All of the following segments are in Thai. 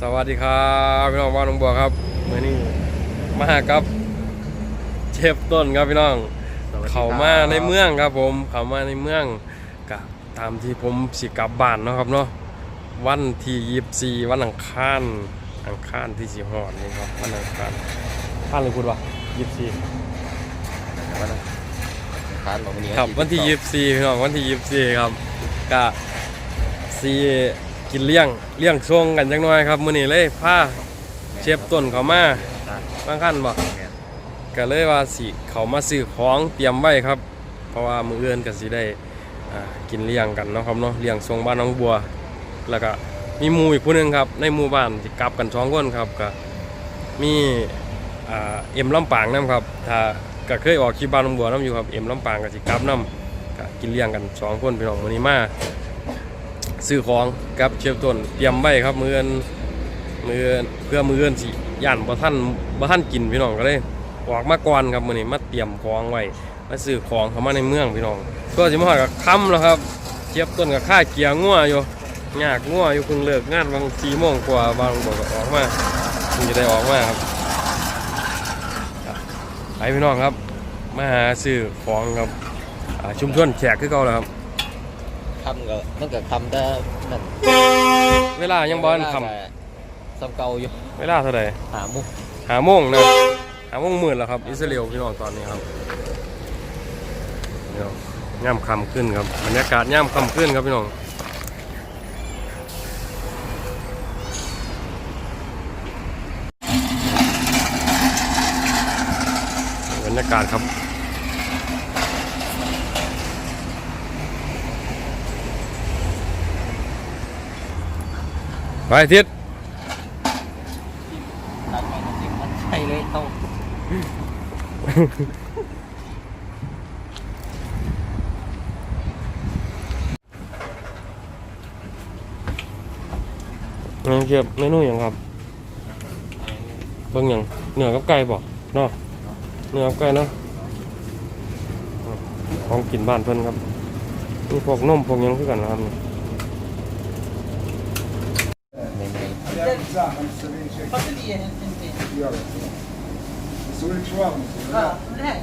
สวัสดีครับพี่น้องบ้านหนองบัวครับมื่อนี้มากับเชฟต้นครับพี่น้อง เขามาในเมืองครับผม เขามาในเมืองกะตามที่ผมสิกลับบ้านเนาะครับเนาะวันที่ยีบสี่วันอังคารอังคารที่สิหอดนี่ครับวันอังคารพันหรือพูดว่ายีบสี่คานของวันนี้ครับวันที่ยีบสี่พี่น้องวันที่ยีบสี่ครับกะสี กินเลี้ยงเลี้ยงช่วงกันจังน้อยครับมื้อนี้เลยพาเชฟต้นเขามาบางขั้นบ่ก็เลยว่าสิเขามาซื้อของเตรียมไว้ครับ เพราะว่ามืออื่นก็สิได้อ่ากินเลี้ยงกันเนาะครับเนาะเลี้ยงทรงบ้านน้องบัว แล้วก็มีหมู่อีกผู้หนึงครับ ในหมู่บ้านสิกลับกันสองคนครับก็มีอ่าเอ็มลำปางนํครับถ้าก็เคยออกคลิปบ้านน้องบัวนํอยู่ครับเอ็มลำปางก็สิกลับนํก็กินเลี้ยงกันสองคนพี่น้องมื้อนี้มา ซื้อของกับเชฟต้นเตรียมไว้ครับมืออนมื้ออื่นเพื่อมื้ออนสิย่านบ่ทันบ่ทันกินพี่น้องก็เลยออกมาก่อนครับมื้อนี้มาเตรียมของไว้มาซื้อของเข้ามาในเมืองพี่น้องก็สิมาฮอดกับค่ำแล้วครับเทียบต้นกับค่าเกียร์งัวอยู่ยากงัวอยู่เพิ่งเลิกงานบาง4โมงกว่าบางบอกออกมาเพิ่งจะได้ออกมาครับไปพี่น้องครับมาหาซื้อของครับชุมชนแขกคือเก่าแล้วครับ คำก็มันก็คำแต่นั่นเวลายังบ่ทันค่สำเก่าอยู่ำเวลาเท่าใดหามุกหาโมงนะหาโมงหมื่นแล้วครับ อิสราเอลพี่น้องตอนนี้ครับเดี๋ยวย่ำคำขึ้นครับบรรยากาศย่ำคำขึ้นครับพี่น้องบรรยากาศครับ ทิศตัดไปน้ำจิ้มมันใช่เลยต้องนี่เกียบเมนูอย่างครับ เบิ่งอย่างเหนือกับไก่บ่เนาะเหนือกับไก่เนาะของกินบ้านเพิ่นครับมีพวกนมพวกยังคือกันนะครับนี่ ในใน فصلية انت يلا نسوي لك شوارما اه لا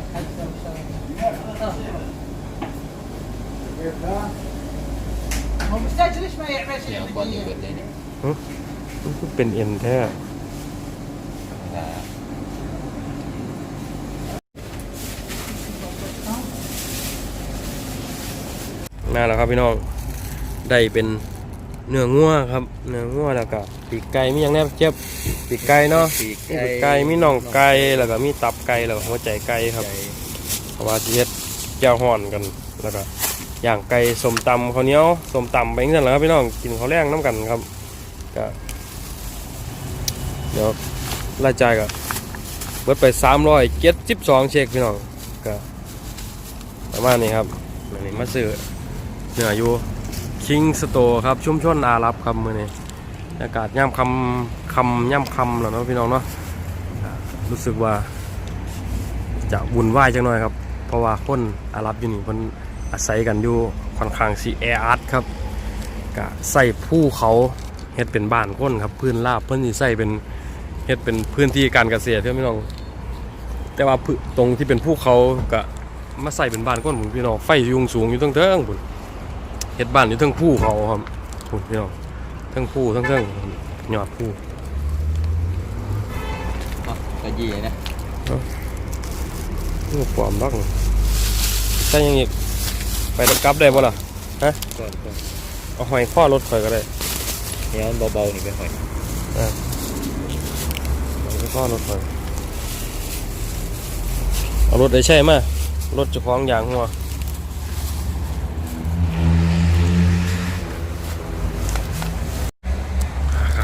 هو محتاج ليش ما يعمل เสีย شيء งบอลอยู่เกิดเลยเนี่ย มันคือเป็นเอ็นแท้ นะ น่าแล้วครับพี่น้องได้เป็น เนื้องัวครับเนื้องัวแล้วก็ปีกไก่มีอย่างแนบเจ็บปีกไก่เนาะปีกมีปีกไก่มีน่องไก่แล้วก็มีตับไก่แล้วก็หัวใจไก่ครับไก่เพราะว่าสิเฮ็ดแจ่วฮ้อนกันแล้วก็ย่างไก่สมตำข้าวเหนียวสมตำไปจังซั่นแหละครับพี่น้องกินข้าวแรงน้ำกันครับก็เดี๋ยวรายจ่ายก็เบิดไป372เช็คพี่น้องก็ประมาณนี้ครับอันนี้มาซื้อเนื้ออยู่ คิงสโตครับชุมชนอารับครับมือนี้อากาศย่ำคำคำย่ำคำแล้วเนาะพี่น้องเนาะรู้สึกว่า จะวุ่นวายจังหน่อยครับ เพราะว่าคนอารับอยู่นี่เพิ่นอาศัยกันอยู่ค่อนข้างสิแออัดครับก็ใส่ภูเขาเฮ็ดเป็นบ้านคนครับพื้นราบเพิ่นสิใส่เป็นเฮ็ดเป็นพื้นที่การเกษตรเพื่อนพี่น้อง แต่ว่าตรงที่เป็นภูเขาก็มาใส่เป็นบ้านคนพุ่นพี่น้องไฟยุงสูงอยู่เทั้งๆพุ่น เฮ็ดบ้านอยู่เทั้งภูเขาครับพุ่นพี่น้องเทั้งภูเทั้งเทั้งยอดภูอะกระยี่นะนี่ความรักนี่ใส่หยังอีกไปกลับได้บ่ล่ะก่อนก่อนเอาหอยข้อรถข่อยก็ได้เนี้ยเบาๆนี่ไปหอยหอยข้อรถข่อยเอารถได้ใช่มารถเจะคล้าของยางหัว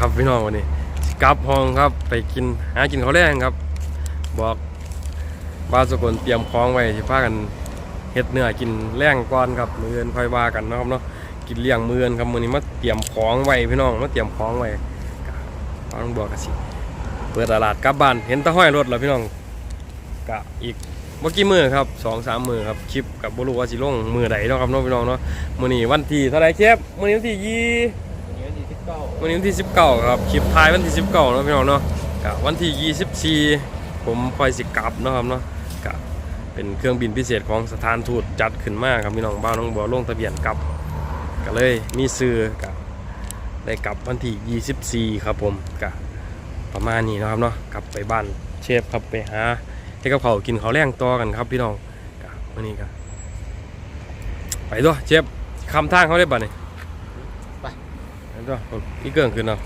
ครับพี่น้องวันนี้กลับห้องครับไปกินหากินข้าวแรงครับ บอกว่าสกุลเตรียมของไว้ที่พากันเฮ็ดเนื้อกินแรงก่อนครับมือเอนค่อยว่ากันเนาะครับเนาะกินเลี้ยงมือเอนครับมือนี้มาเตรียมของไว้พี่น้องมาเตรียมของไว้ก็ต้องบอกกันสิเปิดตลาดกลับบ้านเห็นตะห้อยรถแล้วพี่น้องกะอีกเมื่อกี้มือครับสองสามมือครับคลิปกับบ่รู้ว่าสิลงมือใดเนาะครับน้องพี่น้องเนาะมือนี้วันที่เท่าไรเชฟมือนี้วันที่ยี่ วันนี้วันที่ 19 ครับ คลิปท้ายวันที่ 19เนาะพี่น้องเนาะกับวันที่ 24 ผมคอยสิกลับเนาะครับเนาะกับเป็นเครื่องบินพิเศษของสถานทูตจัดขึ้นมาครับพี่น้องบ้านน้องบัวลงทะเบียนกลับก็เลยมีซื้อกับได้กลับวันที่ 24 ครับผมกับประมาณนี้นะครับเนาะกลับไปบ้านเชฟครับไปหาให้กับเขาวกินเขาวแรงต่อกันครับพี่น้องกับวันนี้ก็ไปตัวยเชฟคำทางเขาได้บัดนี่ไป ไปตัวอีเกิงขึ้นเนาะ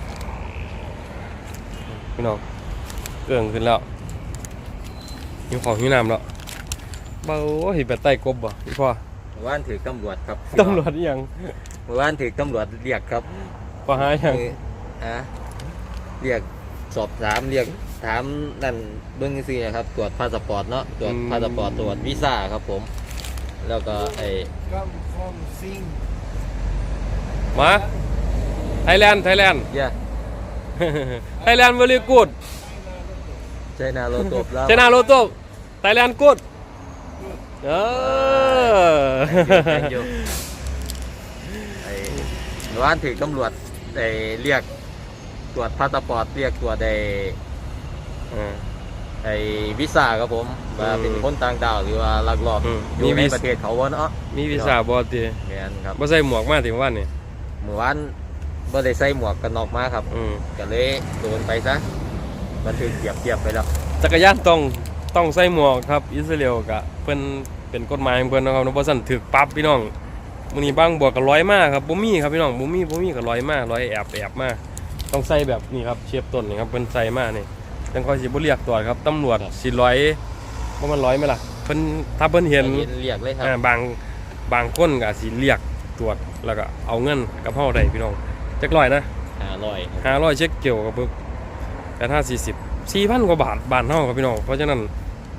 พี่น้องเกิงขึ้นแล้วหิวของหิวน้ำแล้วเบาเห็นแบบไต่กบบ่พี่พ่อเมื่อวานถือตำรวจครับตำรวจอิหยังเมื่อวานถือตำรวจเรียกครับพอหาอิหยังคืออะเรียกสอบถามเรียกถามนั่นเบื้องซื่อนะครับตรวจพาสปอร์ตเนาะตรวจพาสปอร์ตตรวจวีซ่าครับผม แล้วก็ไอ้ Come from Sing. มา ไทยแลนด์ไทยแลนด์ย่าไทยแลนด์ very good ใช่นาโลโตบแล้วชนะโลโต้ไทยแลนด์ good เอออยู่ไอ้เมื่อวานถือตำรวจไอ้เรียกตรวจพาสปอร์ตเรียกตรวจไอ้เออไอ้วีซ่าครับผมว่าเป็นอืมคนต่างดาวหรือว่าลักลอบอืมอยู่มีในวีซ่าประเทศเขาวะเนาะมีวีซ่าบ่ติแมนครับบ่ใส่หมวกมาถึงวันนี่เมื่อวาน บ่ได้ใส่หมวกกันน็อกมาครับ อืมก็เลยโดนไปซะบันทึกเกียบเกียบไปแล้วจักรยานต้องต้องใส่หมวกครับ อิสราเอลกะเพิ่นเป็นกฎหมายของเพิ่นนะครับบ่ซั่นถูกปรับพี่น้องมื้อนี้บางบวกก็ร้อยมาครับบ่มีครับพี่น้องบ่มีบ่มีก็ร้อยมาร้อยแอบแอบมาต้องใส่แบบนี้ครับเชียบต้นนี่ครับเพิ่นใส่มานี่จังค่อยสิบ่เรียกตรวจครับตำรวจสิร้อยบ่มันร้อยไหมล่ะเพิ่นถ้าเพิ่นเห็นเรียกเลยครับอ่าบางบางคนก็สิเรียกตรวจแล้วก็เอาเงินกับเฮาได้พี่น้อง จักร้อยนะห้าร้อยห้าร้อยเช็คเกี่ยวกับเบิกแต่ถ้าสี่สิบสี่พันกว่าบาทบาทเท่าครับพี่น้องเพราะฉะนั้น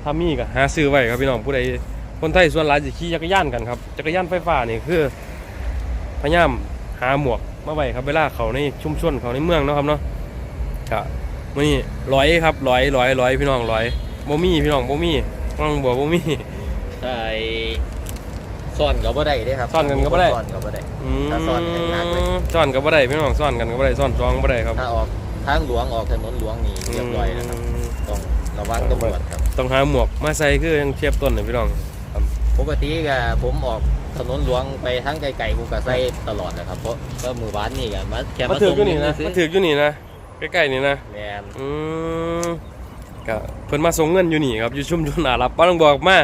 ถ้ามีก็หาซื้อไว้ครับพี่น้องผู้ใดคนไทยส่วนหลายจะขี่จักรยานกันครับจักรยานไฟฟ้านี่คือพยายามหาหมวกมาไว้ครับเวลาเขาในชุมชนเขาในเมืองเนาะครับเนาะก็มื่อนี้ร้อยครับร้อยร้อยร้อยพี่น้องร้อยบ่มีพี่น้องบ่มีฟังบัวบ่มีใช่ ซ่อนก็บ่ได้เด้ครับซ่อนกันก็บ่ได้ ซ่อนก็บ่ได้ อืมถ้าซ่อนให้หนักเลย ซ่อนก็บ่ได้พี่น้องซ่อนกันก็บ่ได้ซ่อนจองบ่ได้ครับถ้าออกทางหลวงออกถนนหลวงนี่เรียบร้อยนะครับมต้องระวังตำรวจครับ ต้องหาหมวกมาใส่คือยังเทียบต้นเลยพี่น้องปกติก็ผมออกถนนหลวงไปทางไกลๆผมก็ใส่ตลอดนะครับ เพราะก็มือวานนี่ก็มาแค่มามาถือส่งอยู่นี่นะซื้มาถืออยู่นี่นะใกล้ๆนี่นะแมนอืมก็เพิ่นมาส่งเงินอยู่นี่ครับอยู่ชุมชนอาหรับป้าต้องบอกมา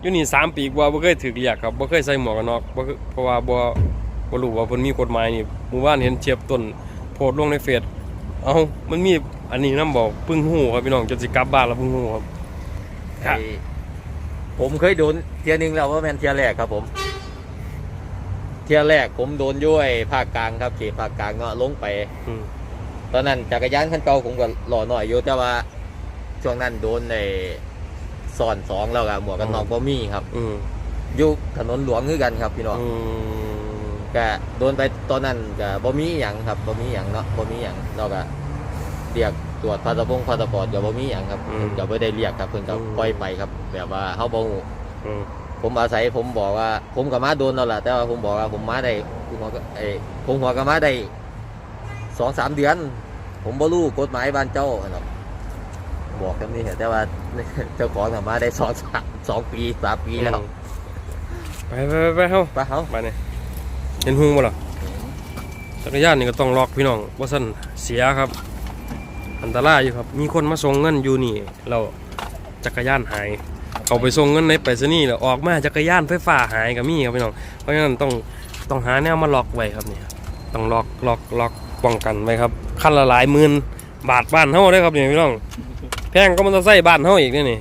อยู่นี่สามปีกว่าบ่เคยถูกเรียกครับบ่เคยใส่หมวกกันน็อกบ่เคยเพราะว่าบ่บ่รู้ว่าเพิ่นมีกฎหมายนี่หมู่บ้านเห็นเชียบต้นโพสต์ลงในเฟซเอ้ามันมีอันนี้นำบอกเพิ่งฮู้ครับพี่น้องจนสิกลับบ้านแล้วเพิ่งฮู้ครับ ครับ ไอ้ผมเคยโดนเทียหนึงแล้วว่าแมนเทียแรกครับผม เทียแรกผมโดนย้วยภาคกลางครับเขตภาคกลางเนาะลงไป อืม ตอนนั้นจักรยานคันเก่าผมก็หล่อหน่อยอยู่แต่ว่าช่วงนั้นโดนใน ซ่อนสองแล้วก็หมวกกันน็อกบ่มีครับอืมอยู่ถนนหลวงคือกันครับพี่น้องอืมก็โดนไปตอนนั้นก็บ่มีหยังครับบ่มีหยังเนาะบ่มีหยังเราก็เรียกตรวจพาสปงพาสปอร์ตก็บ่มีหยังครับเพิ่นก็บ่ได้เรียกครับเพิ่นก็ปล่อยไปครับ แบบว่าเฮาบ่ฮู้อืมผมอาศัยผมบอกว่า ผมก็มาโดนแล้วล่ะแต่ว่าผมบอกว่าผมมาได้ผมหัวก็ไอ้ผมหัวก็มาได้สองสามเดือน ผมบ่รู้กฎหมายบ้านเจ้าครับ บอกแค่นี้แต่ว่าเจ้าของน่ะมาได้สองสามสองปีสามปีแล้วไปไปไปไปเฮาไปเฮาไปนี่เห็นหุงบ่ล่ะจักรยานนี่ก็ต้องล็อกพี่น้องบ่ซั่นเสียครับ อันตรายอยู่ครับ มีคนมาส่งเงินอยู่นี่แล้วจักรยานหาย เขาไปส่งเงินในไปรษณีย์แล้วออกมาจักรยานไฟฟ้าหายก็มีครับพี่น้อง เพราะฉะนั้นต้องต้องหาแนวมาล็อกไว้ครับเนี่ยต้องล็อกล็อกล็อกป้องกันไว้ครับคันละหลายหมื่นบาทบ้านเฮาเด้อครับเนี่ยพี่น้อง แพงก็มันจะใส่บ้านเฮาอีกเนี่ยนี่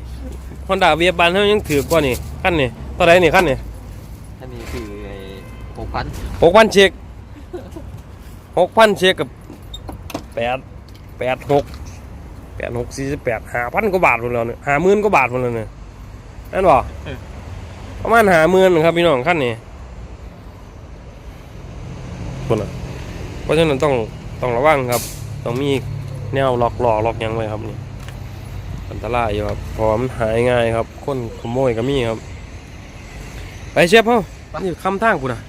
Honda เวียบ้านเฮายังถือกว่านี่คันนี่เท่าไหร่นี่คันนี่อันนี้คือไอ้หกพันหกพันเช็คหกพันเช็คกับแปดแปดหกแปดหกสี่สิบแปดห้าพันกว่าบาทหมดแล้วเนี่ยห้าหมื่นกว่าบาทหมดแล้วเนี่ยนั่นบ่ประมาณห้าหมื่นครับพี่น้องขั้นนี้คนละเพราะฉะนั้นต้องต้องระวังครับ ต้องมีแนวล็อกหล่อล็อกหยังไว้ครับนี่ อันตรายอยู่ครับเพราะว่ามันหายง่ายครับ คนขโมยก็มีครับ ไปเชฟเฮานี่คำทางกูนะ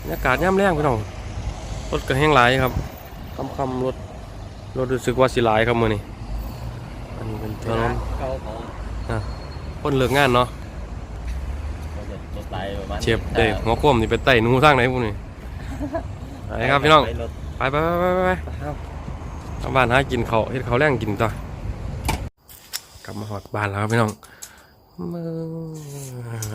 บรรยากาศย่ำแรงพี่น้องรถก็แห้งหลายครับคำคำรถรถรู้สึกว่าสิหลายครับมื้อนี้อันนี้เป็นถนนเขาเขาคนเลิกงานเนาะเขาจะรถไตประมาณเชฟเด้หัวโค้มนี่ไปไต่หนูทางไหนพวกนี้ไปครับพี่น้องไปรถไปไปไปไปไปทางบ้านหากินเขาวเฮ็ดเขาวแรงกินต่อ กลับมาหอดบ้านแล้วครับพี่น้องมือ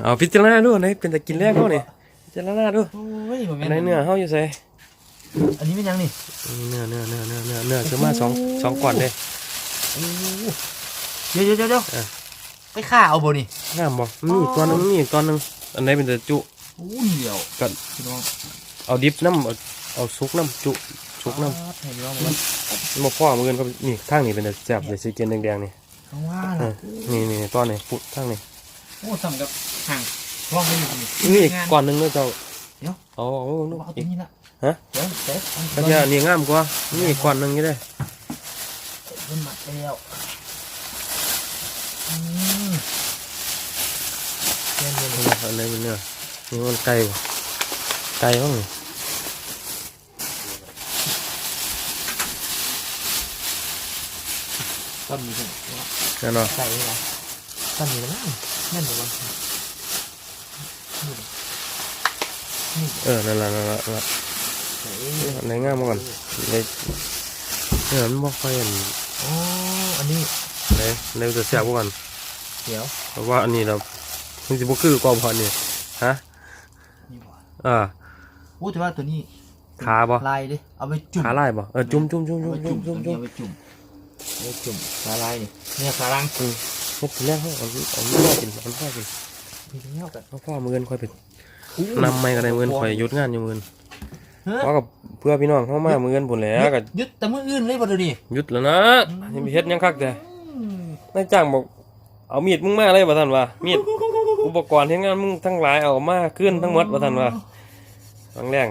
เอาพิจารณาดูไหนเป็นแต่กินแรกเขานี่พิจารณาดูโอ้ยผมอันไหนเนื้อเขาอยู่ใส่อันนี้เป็นยังนี่เนื้อเนื้อเนื้อเนื้อเนื้อเนื้อคือมาสองสองก่อนเลยเดี๋ยวเดี๋ยวเดี๋ยวเดี๋ยวเออไปฆ่าเอาบ่นี่งามบ่มีอีกตัวหนึงมีอีกตัวหนึงอันไหนเป็นแต่จุโอ้ยเดี๋ยวกันพี่น้องเอาดิบน้ำเอาเอาซุกน้ำจุซุกน้ให้พี่น้องมันำมาพ่อมือกันก็นี่ทางนี้เป็นแต่แซ่บเลยสีเกนแดงๆนี่ เขาว่าเอล่ะอนี่นี่ตอนนี้ปุ๊ทางนี้โอ้ทำกับห่างร่องไม่อยู่นี่นี่อีกก่อนหนึงเนาะเจ้าเดี๋ยวเอาเอาเอาเอาเอาเอาอีตัวกนี้ละฮะเดี๋ยวเดี๋ยวเอาก็จะนี่งามกว่านี่อีกก่อนหนึงนี่ได้มันหมักไปแล้วอืมแค่นี้เลยอันไหนเป็นเนื้อนี่มันไก่บ่ไก่บ้างนี่ต้นนี้เป็น แน่นอนใส่เหรอต้นนี้แล้วแม่นหรือวะนี่เออนั่นละนั่นละนั่นละใส่อันไหนงามมาก่อนในเนื้อมันบ่ค่อยอันอ๋ออันนี้ไหนไหนจะแซ่บกว่ากันเดี๋ยวเพราะว่าอันนี้เรามันสิบ่คือกว่าพอนี่ฮะนี่หว่าอ่าโอ้แต่ว่าตัวนี้ขาบ่ลายดิเอาไปจุ่มขาลายบ่เออจุ่มจุ่มจุ่มเอาจุ่มไปจุ่จุ่มมจุ่ม เอาจุ่มไปจุ่มเอาไปจุ่มขาลายนี่เนี่ยขาลังอืมเฮ็ดเป็นแรกเฮาเอาเอาไม่ได้กินเอาไม่ได้กินมีเงี้ยกันเอาพ่อมืออนค่อยไปนำไม่ก็ได้มืออนค่อยหยุดงานอยู่มืออนฮะเพราะกับเพื่อพี่น้องเข้ามามืออนพุ่นแหล้วก็ยึดแต่มืออื่นเลยบ่เดี๋ยวนี้หยุดแล้วนะยังมีเฮ็ดหยังคักแต่นายจ้างบอกเอามีดมึงมาเลยบ่ท่านว่ามีดอุปกรณ์ที่งานมึงทั้งหลายเอามาขึ้นทั้งหมดว่าท่านว่าบางแรง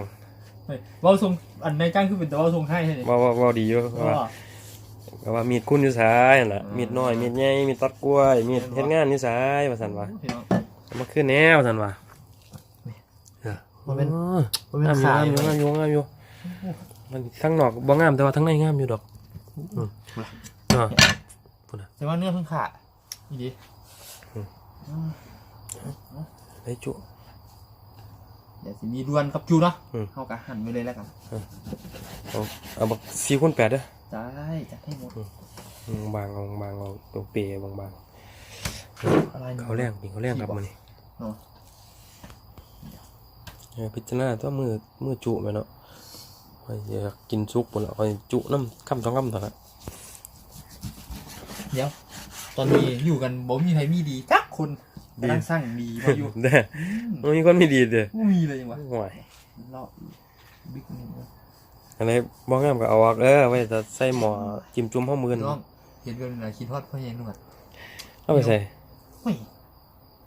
เฮ้ยเว้าทรงอันในจ้างคือเป็นแต่เว้าทรงให้ใช่ไหมว่าว่าว่าดีอยู่ว่า ก็ว่ามีดคุณอยู่สายนั่นล่ะมีดน้อยมีดใหญ่มีดตัดกล้วยมีดเฮ็ดงานอยู่สายว่าท่านว่าพี่น้องเอามาขึ้นแนวท่านว่าเออมันเป็นออมันเป็นงามขาอยู่งามอยู่งามอยู่งามอยู่มันข้างนอกบ่งามแต่ว่าข้างในงามอยู่ดอกอืมอ่าแต่ว่าเนื้อเพิ่งขาดนี่ดิได้จุ เดี๋ยวสิมีดวนกับจูเนาะอืม เข้ากะหั่นไปเลยแล้วกันเอาเอาบัก4คูณ8เด้อ ได้จัดให้หมดอืมบางเอาบางเอาตัวเปย์บางบางอะไรๆเขาแรงปิงเขาแรงครับมันนี่เนาะเออพิจารณาตัวมือมือจุไปเนาะคอยอยากกินซุกปุ่นละคอยจุน้ำคำสองคำเท่านั้นเดี๋ยว ตอนนี้อยู่กันบ่มีใครมีดีจักคนกำลังสร้างดีมาอยู่เด้อมันมีคนไม่ดีเด้อบ่มีเลยจังวะห่วยรอบบิ๊กนี่ เนาะอะไรบ้องงามก็เอาออกเออไว้จะใส่หมอจิ้มจุ่มข้อมือน้องเห็นกันหลายคิดฮอดพ่อใหญ่นุ่งอะเอาไปใส่เฮ้ย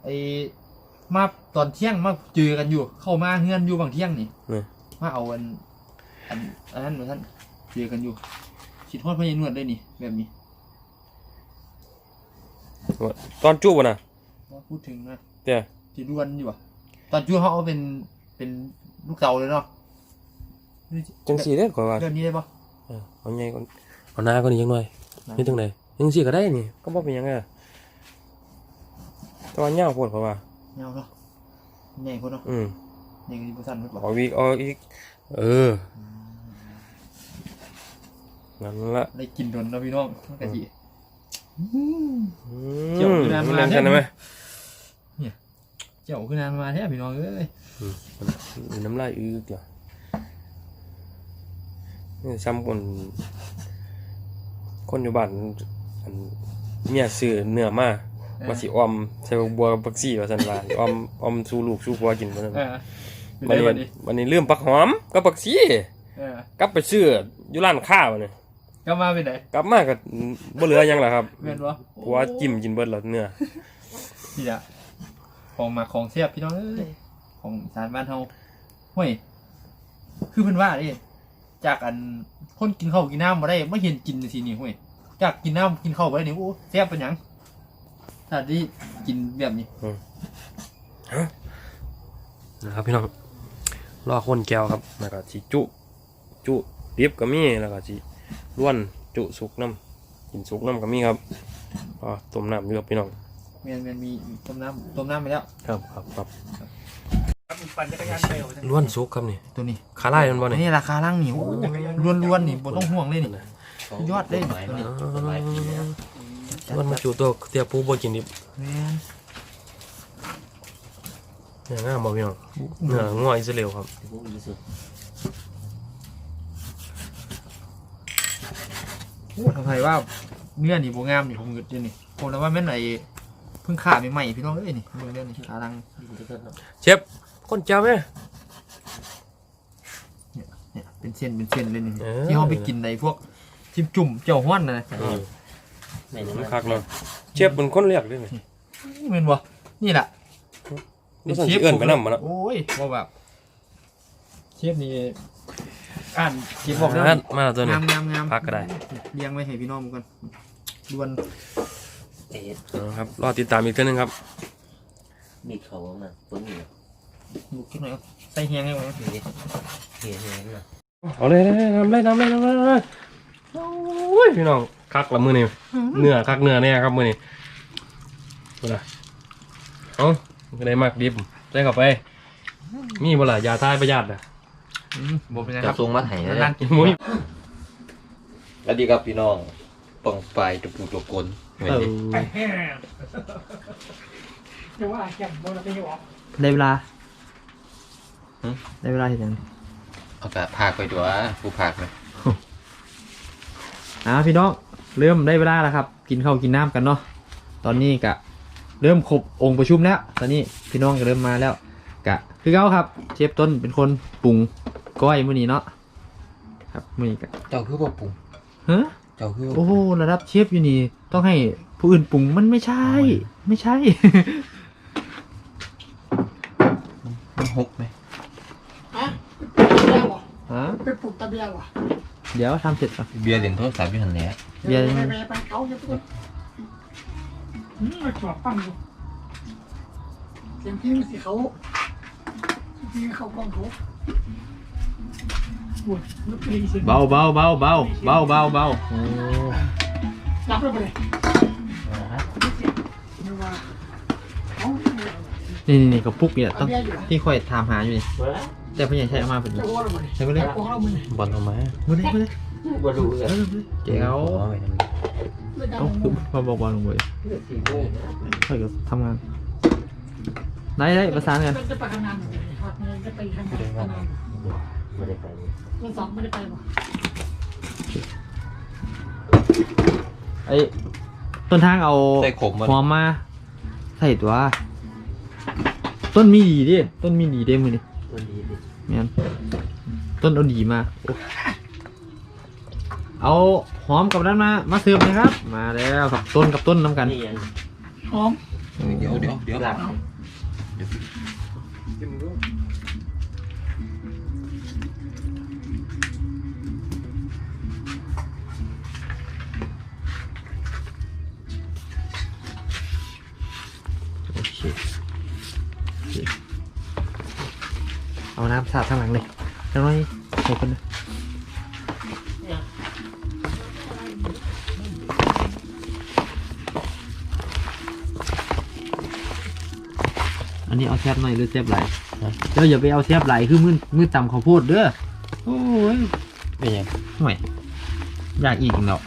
ไอมาตอนเที่ยงมาเจอกันอยู่ เข้ามาเฮือนอยู่บางเที่ยงนี่นี่มาเอาอันอันอันนั้นเหมือนท่านเจอกันอยู่คิดฮอดพ่อใหญ่นวดได้นี่แบบนี้ตอนจุบ่น่ะว่าพูดถึงนะเด้อที่ดวนอยู่อะตอนจูเขาเอาเป็นเป็นลูกเต๋าเลยเนาะ จังสีเด้อข่อยว่าเรื่องนี้ได้ปะเออเอาใหญ่ก่อนเอาหน้าก่อนนี่จังหน่อยนี่จังไดจังสีก็ได้นี่ก็บ่เป็นหยังไงแตอนยาวโพดข่อยว่า เงาเนาะใหญ่คนเนาะอืมใหญ่กันที่บุษันเพิ่นบอกเอาอีกเอาอีกเออนั่นละได้กินโดนเนาะพี่น้องมันกะทิ อืเกี่ยวกับน้ำมันมานั่นใช่ไหมเจ้าคือนานมาแท้พี่น้องเอ้ยมีน้ำลายอึกเหรอนี่ ซ้ำคนคนอยู่บ้านอันเมียซื้อเนื้อมามาสิออมใส่บัวกับผักชีว่าซั่นว่าออมออมสู่ลูกสู่ผัวกินว่าซั่นเออเป็นวันไงนี้วันนี้วันนี้ลืมผักหอมกับผักชีเออกลับไปซื้ออยู่ร้านค้าวันนี้ก็มาเป็นไหนกลับมาก็บ่เหลือหยังล่ะครับแม่นวะผัวจิ้มกินเบิดแล้วเนื้อนี่อะของหมาของเสียบพี่น้องเอ้ยของอีสารบ้านเฮาเฮ้ยคือเพิ่นว่าดิ จากอันคนกินข้าวกินน้ำมาได้ไม่เห็นกินทีนี่เฮ้ยจากกินน้ำกินข้าวมาได้นี่โอ้เสียบเป็นหยังถ้าได้กินแบบนี้นะครับพี่น้องรอคนแก้วครับแล้วก็สิจุ จุดิบก็มีแล้วก็สิล้วนจุสุกน้ำกินสุกน้ำก็มีครับอ๋อต้มน้ำอยู่ครับพี่น้องแมนแมนมีต้มน้ำต้มน้ำไปแล้วครับครับครับ ปั่นจักรยานไปเอาล้วนสุกครับนี่ตัวนี้ขาไล่มันบ่อันนี่นี้ราคาล่างหนิวล้วนๆนี่บ่ต้องห่วงเลยนี่ยอดเลยกฎหมายมากฎหมายปีแล้วล้วนมาจุตัวเตียปูบ่กินดิบแม่นเนี่ยงามบ่พี่น้องเนื้องัวอิสราเอลครับพวกนี้สุดโอ้ทำไมว่าเนื้อนี่บ่งามนี่ผมงึดอยู่นี่ผมแล้วว่าแม่นไอ้เพิ่งขาใหม่ๆพี่น้องเอ้ยนี่เบิ่งเด้อนี่ขาลังเชฟ คนเจ้าแม่เนี่ยเป็นเส้นเป็นเส้นเลยนี่เออ ที่เฮาไปกินในพวกจิ้มจุ่มเจียวฮ้อนน่ะนะอืมไม่มันั่นนคักเนาะเชฟเป็นคนเรียกด้วยนี่แม่นบ่นี่ล่ะนี่สั่นสิเอิ้นไปนำบ่เนาะ โอ้ยบ่แบบเชฟนี่อ่านเขียนบอกแล้วอะมาแล้วตัวนี้ งามงามงามพักก็ได้ เลี้ยงไว้ให้พี่น้องกันด่วนเอ๊ะเอาครับ รอติดตามอีกเทื่อนึงครับ มีดเขาเอามาต้นนี้ ลูกขึ้นหน่อยเอาใส่เฮียงให้ไว้เฮ้ยเฮ้ยเฮ้ยนะเอาเลยเลยทำเลยทำเลยทำเลยทำเลยโอ้ยพี่น้องคักละมือนี่เนื้อคักเนื้อเนี่ยครับมือนี่ดูนะเอาก็ได้มากดิบใส่เข้าไป มีบ่ล่ะยาทายประหยัดอะอืมบ่เป็นไรคจะรับทรงมาไห้นานนะๆกินมุ้ยสวัสดีครับพี่น้องปังปลายตะปูตะกลเหมือนเออดิไปแห้งจะว่าแก้มบ่ได้ไปอยู่ออกได้เวลา ได้เวลาเห็นยังเอากะพากไปตัวผู้พากไหมอ่าพี่น้องเริ่มได้เวลาแล้วครับ กินข้าวกินน้ำกันเนาะตอนนี้กะเริ่มครบองค์ประชุมแล้ว ตอนนี้พี่น้องก็เริ่มมาแล้วกะคือเขาครับเชฟต้นเป็นคนปรุงก้อยมื้อนี้เนาะครับมื้อนี้กะเจ้าคือบ่ปรุงเฮ้อเจ้าคือโอ้โหระดับเชฟอยู่นี่ ต้องให้ผู้อื่นปรุงมันไม่ใช่ไม่ใช่ มันหกไหม ฮะตะเบียบ่ ฮะ ไปปลูกตะเบียบ่เดี๋ยวทำเสร็จก่อนเบียร์เหรียญโทรศัพท์อยู่หันแหละเบียร์ไปไปไปเขาจะพูดอืมจวบปั้งอยู่เสียงพี่มันสิเขาพี่เขากล้องเขาโอ้ยลูกเพลงเสียงเบาเบาเบาเบาเบาเบาเบาโอ้รับไปเลยไม่ว่าเขานี่นี่นี่กระปุกเนี่ยต้องเอาเบียร์อยู่ที่ค่อยถามหาอยู่นี่ แต่พี่ใหญ่ใช้เอามาเป็นจะโอ้เราไปเลยใช้ไปเลยโอ้เราไปเลยบอลออกมาไปเลยไปเลยบ่รู้เอเลยอเจ๋วเอาไว้ทำไมไม่ได้เอ้าคือมาบอกบอลลงไปค่อยก็ทำงานได้ได้ประสานกันจะไปทำงานครับจะไปทำงานไม่ได้ไปวันสองไม่ได้ไปหรอไอ้ต้นทางเอาใส่ขมมันหอมมาใส่ตัว ต้นมีดีดิต้นมีดีเด้มือนี่ ตัวดีดิแม่นต้นเอาดีมาโอ้เอาหอมกับนั้นมา มาเสิร์ฟเลยครับ มาแล้วกับต้นกับต้นน้ำกันนี่ยังหอมเดี๋ยวเดี๋ยวเดี๋ยวหลังโอเคโอเค เอาน้ำสาดข้างหลังเลยจังน้อยใส่คนนะอันนี้เอาแซบหน่อยหรือแซบไหลเดี๋ยวอย่าไปเอาแซบไหลคือมือมือต่ำข้าวโพดเด้อ โอ้ยเป็นยังห่วยอยากอีกเนาะ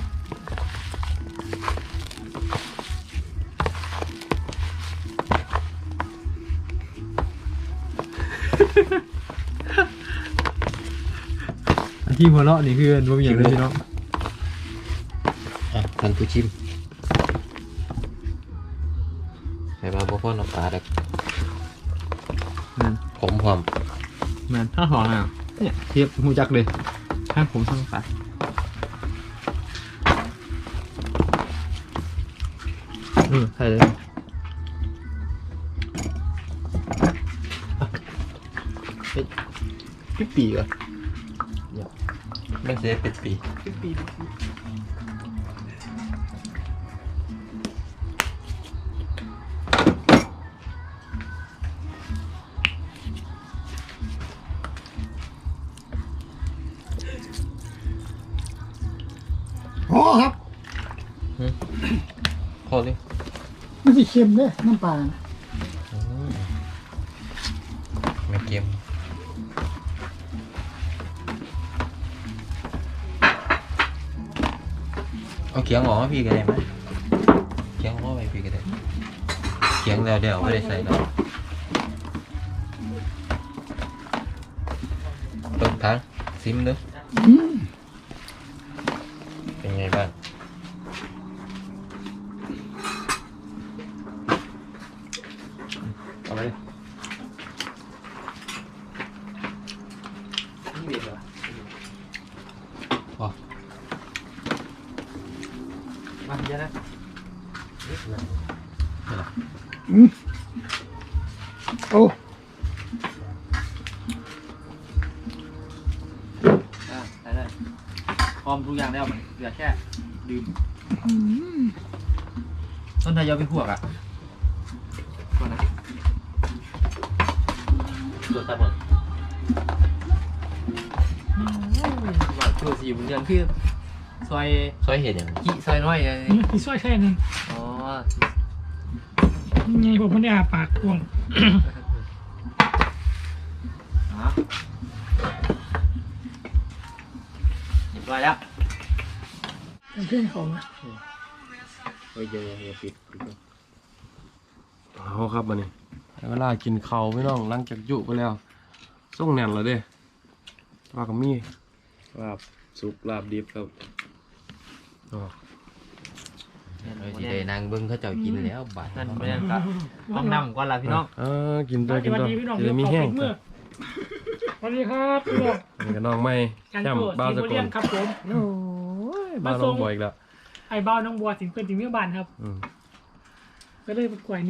ที่หัวเราะนี่คือรวมอย่างเลยพี่น้องอะท่านผู้ชิมใส่มาบ่พ่อน้ำปลาแต่นั่นขมหอมนั่นถ้าหอมอะเนี่ยเทียบหูจักเลยข้างผมทั้งปลากเออใส่เลยเฮ้ยพี่ปีก่อน เหรอไม่ใช่เป็ดปีเป็นปีครับพอเลยมันสิเค็มเด้น้ำปลาน่ะ ไม่เค็ม เอาเขียงออกมาพี่ก็ได้ไหมเขียงออกไปพี่ก็ได้เขียงแล้วเดี๋ยวไม่ได้ใส่แล้วเปิดทางซิมเด้ออืมเป็นไงบ้างเอาไปนี่เบียดเหรอพอ มาเยอะนะโอ้อ่าได้ได้พร้อมทุกอย่างแล้วมันเหลือแค่ดื่มอืมต้นไทยยาไปพวกอะก่อนนะตัวตัดหมดว่าชั่วสี่บุญเรือนคือ ซอยซอยเห็ดอย่างกี่ซอยน้อยอะไรอืมพี่ช่วยแค่นึงอ๋อไงผมไม่ได้อาปากกวงอ๋อเรียบร้อยแล้วเป็นเพื่อนเขานะเฮ้ยเดี๋ยวอย่าปิดปิดเอาครับบัดนี้ได้เวลากินข้าวพี่น้องหลังจากยุไปแล้วส่งแน่นแล้วเด้ว่าก็มีลาบสุกลาบดิบครับอ๋อ เราจะได้นางเบิ้งเขาเจ้ากินแล้วบาดนั่นไม่ได้ครับต้องนำก่อนละพี่น้องเออกินตัวกินสวัสตัวดีพี่น้องจะได้มีแห้งเมื่อสวัสดีครับพี่น้องนี่ก็น้องไม่จันแจ่มโจบ้าวทีสมกเรียลนครับผมโอ้ยบ้าวน้องบ่อยอีกแล้วไอ้บ้าวน้องบัวสิงเพื่อนสิงเมื่อบานครับอืมก็เลยประกวดนี่